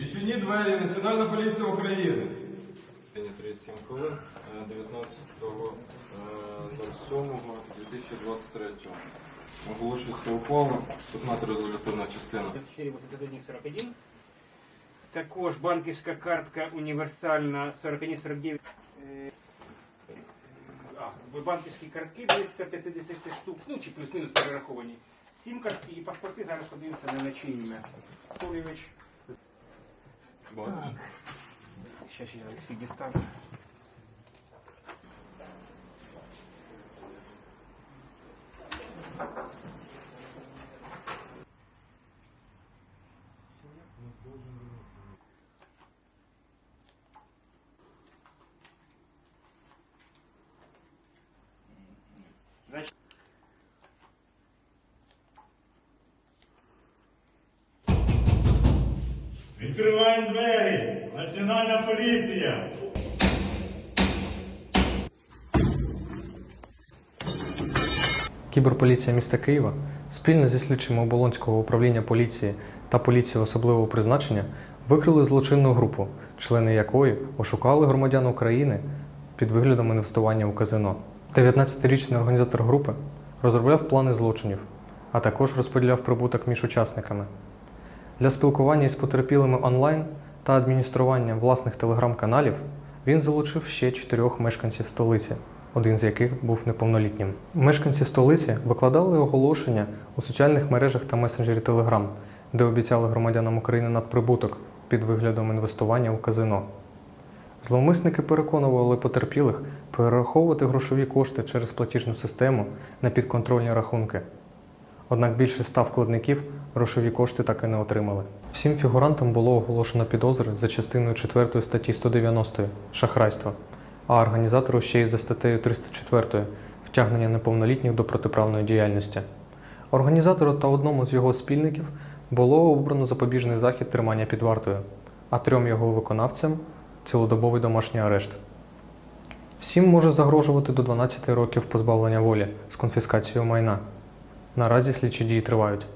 Відчиніть двері Національна поліція України. 37 хвилин е, 19.07.2023. Оголошується ухвала, 15 резолютивна частина. 41. Також банківська картка універсальна 4149. Е, банківські картки близько 50 штук, ну чи плюс-мінус перераховані. Сім картки і паспорти зараз подивимося на наче ім'я. Толівич. Сейчас я всі дістану. Відкриваємо двері! Національна поліція! Кіберполіція міста Києва спільно зі слідчими Оболонського управління поліції та поліції особливого призначення викрили злочинну групу, члени якої ошукали громадян України під виглядом інвестування у казино. 19-річний організатор групи розробляв плани злочинів, а також розподіляв прибуток між учасниками. Для спілкування із потерпілими онлайн та адміністрування власних телеграм-каналів він залучив ще чотирьох мешканців столиці, один з яких був неповнолітнім. Мешканці столиці викладали оголошення у соціальних мережах та месенджері Telegram, де обіцяли громадянам України надприбуток під виглядом інвестування у казино. Зловмисники переконували потерпілих перераховувати грошові кошти через платіжну систему на підконтрольні рахунки. Однак більше ста вкладників грошові кошти так і не отримали. Всім фігурантам було оголошено підозри за частиною 4 статті 190 шахрайство, а організатору ще й за статтею 304 втягнення неповнолітніх до протиправної діяльності. Організатору та одному з його спільників було обрано запобіжний захід тримання під вартою, а трьом його виконавцям цілодобовий домашній арешт. Всім може загрожувати до 12 років позбавлення волі з конфіскацією майна. Наразі слідчі дії тривають.